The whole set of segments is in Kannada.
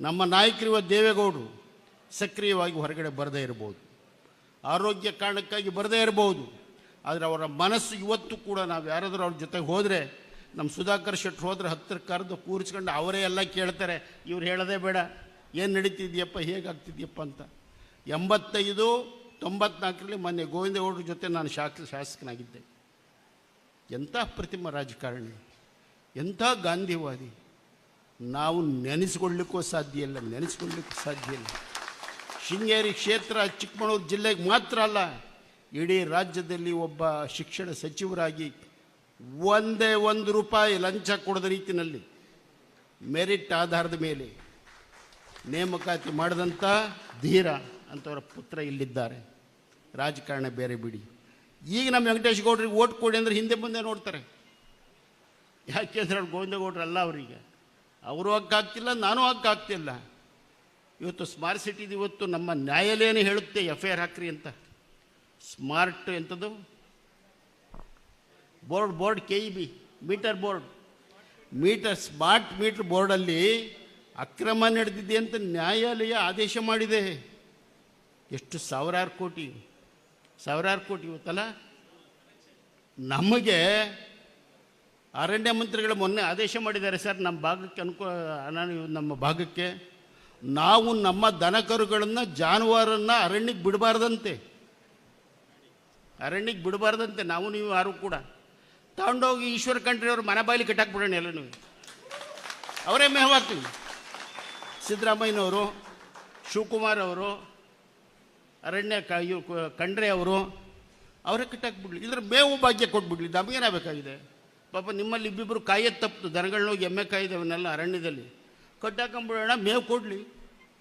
ನಮ್ಮ ನಾಯಕರಿರುವ ದೇವೇಗೌಡರು ಸಕ್ರಿಯವಾಗಿ ಹೊರಗಡೆ ಬರದೇ ಇರ್ಬೋದು. ಆರೋಗ್ಯ ಕಾರಣಕ್ಕಾಗಿ ಬರದೇ ಇರಬಹುದು ಆದರೆ ಅವರ ಮನಸ್ಸು ಇವತ್ತು ಕೂಡ ನಾವು ಯಾರಾದರೂ ಅವ್ರ ಜೊತೆಗೆ ಹೋದರೆ, ನಮ್ಮ ಸುಧಾಕರ್ ಶೆಟ್ರು ಹೋದರೆ ಹತ್ತಿರ ಕರೆದು ಕೂರಿಸ್ಕೊಂಡು ಅವರೇ ಎಲ್ಲ ಕೇಳ್ತಾರೆ, ಇವ್ರು ಹೇಳೋದೇ ಬೇಡ, ಏನು ನಡೀತಿದ್ಯಪ್ಪ, ಹೇಗಾಗ್ತಿದ್ಯಪ್ಪ ಅಂತ. ಎಂಬತ್ತೈದು, ತೊಂಬತ್ನಾಲ್ಕರಲ್ಲಿ ಮೊನ್ನೆ ಗೋವಿಂದೇಗೌಡರ ಜೊತೆ ನಾನು ಶಾಸ ಶಾಸಕನಾಗಿದ್ದೆ. ಎಂಥ ಪ್ರತಿಮ ರಾಜಕಾರಣಿ, ಎಂಥ ಗಾಂಧಿವಾದಿ. ನಾವು ನೆನೆಸ್ಕೊಳ್ಳಿಕ್ಕೂ ಸಾಧ್ಯ ಇಲ್ಲ, ನೆನೆಸ್ಕೊಳ್ಳಿಕ್ಕೂ ಸಾಧ್ಯ ಇಲ್ಲ. ಶೃಂಗೇರಿ ಕ್ಷೇತ್ರ ಚಿಕ್ಕಮಗಳೂರು ಜಿಲ್ಲೆಗೆ ಮಾತ್ರ ಅಲ್ಲ, ಇಡೀ ರಾಜ್ಯದಲ್ಲಿ ಒಬ್ಬ ಶಿಕ್ಷಣ ಸಚಿವರಾಗಿ ಒಂದೇ ಒಂದು ರೂಪಾಯಿ ಲಂಚ ಕೊಡದ ರೀತಿಯಲ್ಲಿ ಮೆರಿಟ್ ಆಧಾರದ ಮೇಲೆ ನೇಮಕಾತಿ ಮಾಡಿದಂಥ ಧೀರ ಅಂತವರ ಪುತ್ರ ಇಲ್ಲಿದ್ದಾರೆ. ರಾಜಕಾರಣ ಬೇರೆ ಬಿಡಿ. ಈಗ ನಮ್ಮ ವೆಂಕಟೇಶ್ ಗೌಡ್ರಿಗೆ ಓಟ್ ಕೊಡಿ ಅಂದರೆ ಹಿಂದೆ ಮುಂದೆ ನೋಡ್ತಾರೆ. ಯಾಕೆಂದ್ರೆ ಅವ್ರು ಗೋವಿಂದ ಗೌಡ್ರಲ್ಲ ಅವರಿಗೆ ಅವರು ಹಕ್ಕಾಗ್ತಿಲ್ಲ ನಾನು ಹಗ್ಗಾಗ್ತಿಲ್ಲ. ಇವತ್ತು ಸ್ಮಾರ್ಟ್ ಸಿಟಿದು ಇವತ್ತು ನಮ್ಮ ನ್ಯಾಯಾಲಯನೇ ಹೇಳುತ್ತೆ ಎಫ್ ಐ ಆರ್ ಹಾಕ್ರಿ ಅಂತ. ಸ್ಮಾರ್ಟ್ ಎಂಥದ್ದು board board K E B meter board meter smart meter ಬೋರ್ಡಲ್ಲಿ ಅಕ್ರಮ ನಡೆದಿದೆ ಅಂತ ನ್ಯಾಯಾಲಯ ಆದೇಶ ಮಾಡಿದೆ. ಎಷ್ಟು ಸಾವಿರಾರು ಕೋಟಿ ಸಾವಿರಾರು ಕೋಟಿ ಇವತ್ತಲ್ಲ? ನಮಗೆ ಅರಣ್ಯ ಮಂತ್ರಿಗಳು ಮೊನ್ನೆ ಆದೇಶ ಮಾಡಿದ್ದಾರೆ ಸರ್, ನಮ್ಮ ಭಾಗಕ್ಕೆ ಅನುಕೂಲ ನಮ್ಮ ಭಾಗಕ್ಕೆ. ನಾವು ನಮ್ಮ ದನಕರುಗಳನ್ನು, ಜಾನುವಾರನ್ನು ಅರಣ್ಯಕ್ಕೆ ಬಿಡಬಾರ್ದಂತೆ. ಅರಣ್ಯಕ್ಕೆ ಬಿಡಬಾರ್ದಂತೆ, ನಾವು ನೀವು ಯಾರು ಕೂಡ. ತಗೊಂಡೋಗಿ ಈಶ್ವರ ಅವ್ರ ಮನೆ ಬಾಯಿಲಿ ಕಟ್ಟಾಕ್ಬಿಡೋಣ ಎಲ್ಲ ನೀವು. ಅವರೇ ಮೇವಾಗ್ತೀವಿ ಸಿದ್ದರಾಮಯ್ಯನವರು, ಶಿವಕುಮಾರ್ ಅವರು, ಅರಣ್ಯ ಕಂಡ್ರೆ ಅವರು, ಅವರೇ ಕಟ್ಟಾಕ್ಬಿಡ್ಲಿ. ಇದ್ರ ಮೇವು ಭಾಗ್ಯ ಕೊಟ್ಬಿಡ್ಲಿ, ನಮಗೇನಾಗಬೇಕಾಗಿದೆ? ಪಾಪ ನಿಮ್ಮಲ್ಲಿ ಇಬ್ಬಿಬ್ಬರು ಕಾಯೋದು ತಪ್ಪು. ದನಗಳನ್ನ ಹೋಗಿ ಎಮ್ಮೆ ಕಾಯ್ದವನ್ನೆಲ್ಲ ಅರಣ್ಯದಲ್ಲಿ. ಕಟ್ಟಾಕೊಂಬಿಡೋಣ, ಮೇವು ಕೊಡಲಿ,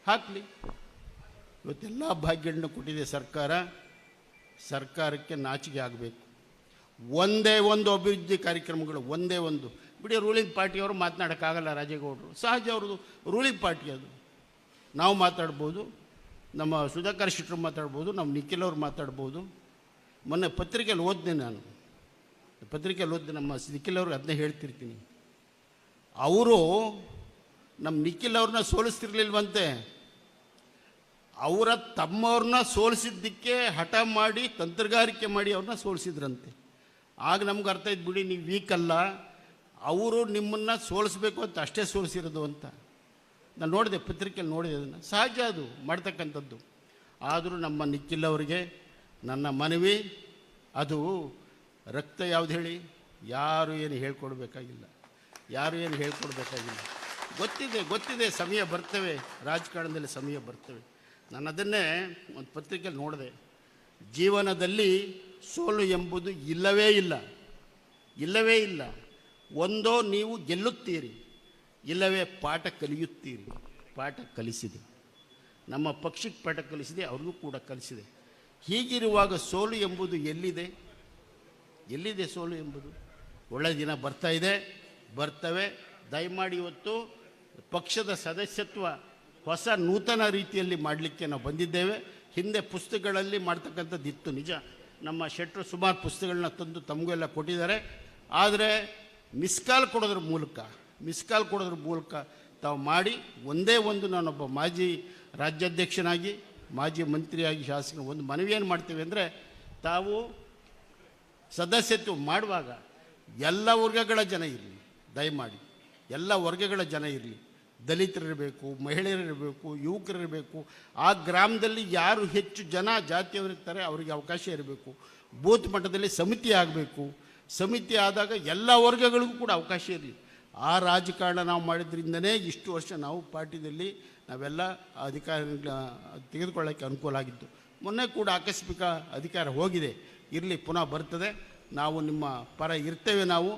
ಹಾಕಲಿ. ಇವತ್ತೆಲ್ಲ ಭಾಗ್ಯಗಳನ್ನ ಕೊಟ್ಟಿದೆ ಸರ್ಕಾರ. ಸರ್ಕಾರಕ್ಕೆ ನಾಚಿಕೆ ಆಗಬೇಕು. ಒಂದೇ ಒಂದು ಅಭಿವೃದ್ಧಿ ಕಾರ್ಯಕ್ರಮಗಳು, ಒಂದೇ ಒಂದು. ಬಿಡಿ ರೂಲಿಂಗ್ ಪಾರ್ಟಿಯವರು ಮಾತನಾಡೋಕ್ಕಾಗಲ್ಲ ರಾಜೇಗೌಡರು. ಸಹಜ ಅವ್ರದ್ದು ರೂಲಿಂಗ್ ಪಾರ್ಟಿ ಅದು. ನಾವು ಮಾತಾಡ್ಬೋದು, ನಮ್ಮ ಸುಧಾಕರ್ ಶೆಟ್ಟರು ಮಾತಾಡ್ಬೋದು, ನಮ್ಮ ನಿಖಿಲ್ ಅವ್ರು ಮಾತಾಡ್ಬೋದು. ಮೊನ್ನೆ ಪತ್ರಿಕೆಯಲ್ಲಿ ಓದಿದೆ ನಾನು. ಪತ್ರಿಕೆಯಲ್ಲಿ ಓದಿದೆ ನಮ್ಮ ನಿಖಿಲ್ ಅವ್ರಿಗೆ ಅದನ್ನೇ ಹೇಳ್ತಿರ್ತೀನಿ. ಅವರು ನಮ್ಮ ನಿಖಿಲ್ ಅವ್ರನ್ನ ಸೋಲಿಸ್ತಿರ್ಲಿಲ್ವಂತೆ. ಅವರ ತಮ್ಮವ್ರನ್ನ ಸೋಲಿಸಿದ್ದಕ್ಕೆ ಹಠ ಮಾಡಿ ತಂತ್ರಗಾರಿಕೆ ಮಾಡಿ ಅವ್ರನ್ನ ಸೋಲಿಸಿದ್ರಂತೆ. ಆಗ ನಮ್ಗೆ ಅರ್ಥ ಇದ್ದು ಬಿಡಿ, ನೀವು ವೀಕ್ ಅಲ್ಲ. ಅವರು ನಿಮ್ಮನ್ನು ಸೋಲಿಸ್ಬೇಕು ಅಂತ ಅಷ್ಟೇ ಸೋಲಿಸಿರೋದು ಅಂತ. ನಾನು ನೋಡಿದೆ, ಪತ್ರಿಕೆಯಲ್ಲಿ ನೋಡಿದೆ ಅದನ್ನು. ಸಹಜ ಅದು, ಮಾಡ್ತಕ್ಕಂಥದ್ದು. ಆದರೂ ನಮ್ಮ ನಿಖಿಲ್ ಅವರಿಗೆ ನನ್ನ ಮನವಿ, ಅದು ರಕ್ತ ಯಾವುದು ಹೇಳಿ? ಯಾರು ಏನು ಹೇಳ್ಕೊಡ್ಬೇಕಾಗಿಲ್ಲ. ಯಾರು ಏನು ಹೇಳ್ಕೊಡ್ಬೇಕಾಗಿಲ್ಲ. ಗೊತ್ತಿದೆ ಗೊತ್ತಿದೆ, ಸಮಯ ಬರ್ತವೆ. ರಾಜಕಾರಣದಲ್ಲಿ ಸಮಯ ಬರ್ತವೆ. ನಾನು ಅದನ್ನೇ ಒಂದು ಪತ್ರಿಕೆಯಲ್ಲಿ ನೋಡಿದೆ. ಜೀವನದಲ್ಲಿ ಸೋಲು ಎಂಬುದು ಇಲ್ಲವೇ ಇಲ್ಲ. ಇಲ್ಲವೇ ಇಲ್ಲ. ಒಂದೋ ನೀವು ಗೆಲ್ಲುತ್ತೀರಿ. ಇಲ್ಲವೇ ಪಾಠ ಕಲಿಯುತ್ತೀರಿ. ಪಾಠ ಕಲಿಸಿದೆ. ನಮ್ಮ ಪಕ್ಷಕ್ಕೆ ಪಾಠ ಕಲಿಸಿದೆ, ಅವ್ರಿಗೂ ಕೂಡ ಕಲಿಸಿದೆ. ಹೀಗಿರುವಾಗ ಸೋಲು ಎಂಬುದು ಎಲ್ಲಿದೆ? ಎಲ್ಲಿದೆ ಸೋಲು ಎಂಬುದು? ಒಳ್ಳೆಯ ದಿನ ಬರ್ತಾ ಇದೆ, ಬರ್ತವೆ. ದಯಮಾಡಿ ಇವತ್ತು ಪಕ್ಷದ ಸದಸ್ಯತ್ವ ಹೊಸ ನೂತನ ರೀತಿಯಲ್ಲಿ ಮಾಡಲಿಕ್ಕೆ ನಾವು ಬಂದಿದ್ದೇವೆ. ಹಿಂದೆ ಪುಸ್ತಕಗಳಲ್ಲಿ ಮಾಡ್ತಕ್ಕಂಥದ್ದು ಇತ್ತು, ನಿಜ. ನಮ್ಮ ಶೆಟ್ಟರು ಸುಮಾರು ಪುಸ್ತಕಗಳನ್ನ ತಂದು ತಮಗೂ ಎಲ್ಲ ಕೊಟ್ಟಿದ್ದಾರೆ. ಆದರೆ ಮಿಸ್ಕಾಲ್ ಕೊಡೋದ್ರ ಮೂಲಕ, ಮಿಸ್ಕಾಲ್ ಕೊಡೋದ್ರ ಮೂಲಕ ತಾವು ಮಾಡಿ ಒಂದೇ ಒಂದು ನಾನೊಬ್ಬ ಮಾಜಿ ರಾಜ್ಯಾಧ್ಯಕ್ಷನಾಗಿ, ಮಾಜಿ ಮಂತ್ರಿಯಾಗಿ ಶಾಸಕ ಒಂದು ಮನವಿ ಏನು ಮಾಡ್ತೀವಿ ಅಂದರೆ ತಾವು ಸದಸ್ಯತ್ವ ಮಾಡುವಾಗ ಎಲ್ಲ ವರ್ಗಗಳ ಜನ ಇರಲಿ, ದಯಮಾಡಿ. ಎಲ್ಲ ವರ್ಗಗಳ ಜನ ಇರಲಿ. ದಲಿತರಿರಬೇಕು, ಮಹಿಳೆಯರಿರಬೇಕು, ಯುವಕರಿರಬೇಕು. ಆ ಗ್ರಾಮದಲ್ಲಿ ಯಾರು ಹೆಚ್ಚು ಜನ ಜಾತಿಯವರಿರ್ತಾರೆ ಅವರಿಗೆ ಅವಕಾಶ ಇರಬೇಕು. ಬೂತ್ ಮಟ್ಟದಲ್ಲಿ ಸಮಿತಿ ಆಗಬೇಕು. ಸಮಿತಿ ಆದಾಗ ಎಲ್ಲ ವರ್ಗಗಳಿಗೂ ಕೂಡ ಅವಕಾಶ ಇರಲಿ. ಆ ರಾಜಕಾರಣ ನಾವು ಮಾಡಿದ್ರಿಂದನೇ ಇಷ್ಟು ವರ್ಷ ನಾವು ಪಾರ್ಟಿದಲ್ಲಿ ನಾವೆಲ್ಲ ಅಧಿಕಾರ ತೆಗೆದುಕೊಳ್ಳೋಕ್ಕೆ ಅನುಕೂಲ ಆಗಿತ್ತು. ಮೊನ್ನೆ ಕೂಡ ಆಕಸ್ಮಿಕ ಅಧಿಕಾರ ಹೋಗಿದೆ. ಇರಲಿ, ಪುನಃ ಬರ್ತದೆ. ನಾವು ನಿಮ್ಮ ಪರ ಇರ್ತೇವೆ ನಾವು.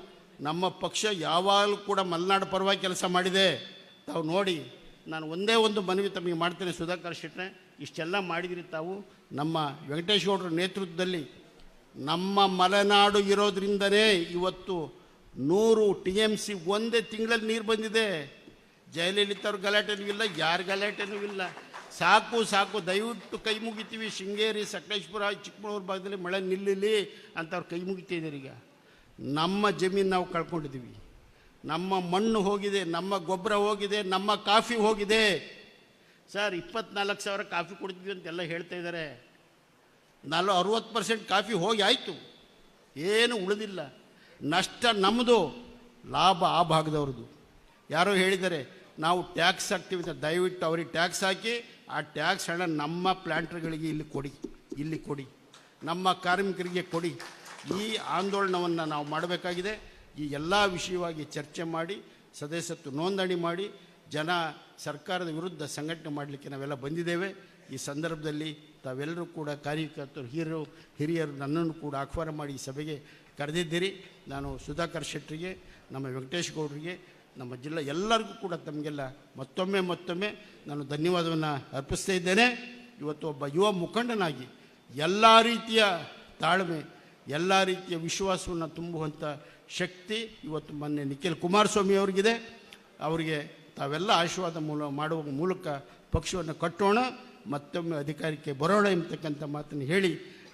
ನಮ್ಮ ಪಕ್ಷ ಯಾವಾಗಲೂ ಕೂಡ ಮಲೆನಾಡು ಪರವಾಗಿ ಕೆಲಸ ಮಾಡಿದೆ. ತಾವು ನೋಡಿ, ನಾನು ಒಂದೇ ಒಂದು ಮನವಿ ತಮಗೆ ಮಾಡ್ತೇನೆ, ಸುಧಾಕರ್ ಶೆಟ್ಟರೆ ಇಷ್ಟೆಲ್ಲ ಮಾಡಿದಿರಿ ತಾವು. ನಮ್ಮ ವೆಂಕಟೇಶ್ವರ ನೇತೃತ್ವದಲ್ಲಿ ನಮ್ಮ ಮಲೆನಾಡು ಇರೋದ್ರಿಂದನೇ ಇವತ್ತು ನೂರು ಟಿ ಎಂ ಸಿ ಒಂದೇ ತಿಂಗಳಲ್ಲಿ ನೀರು ಬಂದಿದೆ. ಜಯಲಲಿತಾ ಅವ್ರ ಗಲಾಟೆನೂ ಇಲ್ಲ, ಯಾರ ಗಲಾಟೆನೂ ಇಲ್ಲ. ಸಾಕು ಸಾಕು, ದಯವಿಟ್ಟು ಕೈ ಮುಗಿತೀವಿ. ಶೃಂಗೇರಿ, ಸಕಲೇಶ್ಪುರ, ಚಿಕ್ಕಮಗಳೂರು ಭಾಗದಲ್ಲಿ ಮಳೆ ನಿಲ್ಲಲಿ ಅಂತ ಅವ್ರು ಕೈ ಮುಗಿತಿದ್ದಾರೆ ಈಗ. ನಮ್ಮ ಜಮೀನು ನಾವು ಕಳ್ಕೊಂಡಿದ್ದೀವಿ ನಮ್ಮ ಮಣ್ಣು ಹೋಗಿದೆ, ನಮ್ಮ ಗೊಬ್ಬರ ಹೋಗಿದೆ, ನಮ್ಮ ಕಾಫಿ ಹೋಗಿದೆ. ಸರ್, ಇಪ್ಪತ್ನಾಲ್ಕು ಸಾವಿರ ಕಾಫಿ ಕೊಡ್ತೀವಿ ಅಂತೆಲ್ಲ ಹೇಳ್ತಾ ಇದ್ದಾರೆ ನಾಲ್ಕು, ಅರುವತ್ತು ಪರ್ಸೆಂಟ್ ಕಾಫಿ ಹೋಗಿ ಆಯಿತು. ಏನು ಉಳಿದಿಲ್ಲ. ನಷ್ಟ ನಮ್ಮದು ಲಾಭ ಆ ಭಾಗದವ್ರದ್ದು. ಯಾರೋ ಹೇಳಿದ್ದಾರೆ, ನಾವು ಟ್ಯಾಕ್ಸ್ ಹಾಕ್ತೀವಿ ಅಂತ. ದಯವಿಟ್ಟು ಅವ್ರಿಗೆ ಟ್ಯಾಕ್ಸ್ ಹಾಕಿ ಆ ಟ್ಯಾಕ್ಸ್ ಹಣ ನಮ್ಮ ಪ್ಲ್ಯಾಂಟ್ರ್ಗಳಿಗೆ ಇಲ್ಲಿ ಕೊಡಿ ಇಲ್ಲಿ ಕೊಡಿ, ನಮ್ಮ ಕಾರ್ಮಿಕರಿಗೆ ಕೊಡಿ. ಈ ಆಂದೋಲನವನ್ನು ನಾವು ಮಾಡಬೇಕಾಗಿದೆ. ಈ ಎಲ್ಲ ವಿಷಯವಾಗಿ ಚರ್ಚೆ ಮಾಡಿ, ಸದಸ್ಯತ್ವ ನೋಂದಣಿ ಮಾಡಿ, ಜನ ಸರ್ಕಾರದ ವಿರುದ್ಧ ಸಂಘಟನೆ ಮಾಡಲಿಕ್ಕೆ ನಾವೆಲ್ಲ ಬಂದಿದ್ದೇವೆ. ಈ ಸಂದರ್ಭದಲ್ಲಿ ತಾವೆಲ್ಲರೂ ಕೂಡ ಕಾರ್ಯಕರ್ತರು ಹಿರಿಯರು ಹಿರಿಯರು ನನ್ನನ್ನು ಕೂಡ ಆಹ್ವಾನ ಮಾಡಿ ಈ ಸಭೆಗೆ ಕರೆದಿದ್ದೀರಿ. ನಾನು ಸುಧಾಕರ್ ಶೆಟ್ಟರಿಗೆ ನಮ್ಮ ವೆಂಕಟೇಶ್ ಗೌಡರಿಗೆ ನಮ್ಮ ಜಿಲ್ಲಾ ಎಲ್ಲರಿಗೂ ಕೂಡ ತಮಗೆಲ್ಲ ಮತ್ತೊಮ್ಮೆ ಮತ್ತೊಮ್ಮೆ ನಾನು ಧನ್ಯವಾದವನ್ನು ಅರ್ಪಿಸ್ತಾ ಇದ್ದೇನೆ. ಇವತ್ತು ಒಬ್ಬ ಯುವ ಮುಖಂಡನಾಗಿ ಎಲ್ಲ ರೀತಿಯ ತಾಳ್ಮೆ, ಎಲ್ಲ ರೀತಿಯ ವಿಶ್ವಾಸವನ್ನು ತುಂಬುವಂಥ ಶಕ್ತಿ ಇವತ್ತು ಮೊನ್ನೆ ನಿಖಿಲ್ ಕುಮಾರಸ್ವಾಮಿ ಅವರಿಗಿದೆ. ಅವರಿಗೆ ತಾವೆಲ್ಲ ಆಶೀರ್ವಾದ ಮೂಲ ಮಾಡುವ ಮೂಲಕ ಪಕ್ಷವನ್ನು ಕಟ್ಟೋಣ, ಮತ್ತೊಮ್ಮೆ ಅಧಿಕಾರಕ್ಕೆ ಬರೋಣ ಎಂಬತಕ್ಕಂಥ ಮಾತನ್ನು ಹೇಳಿ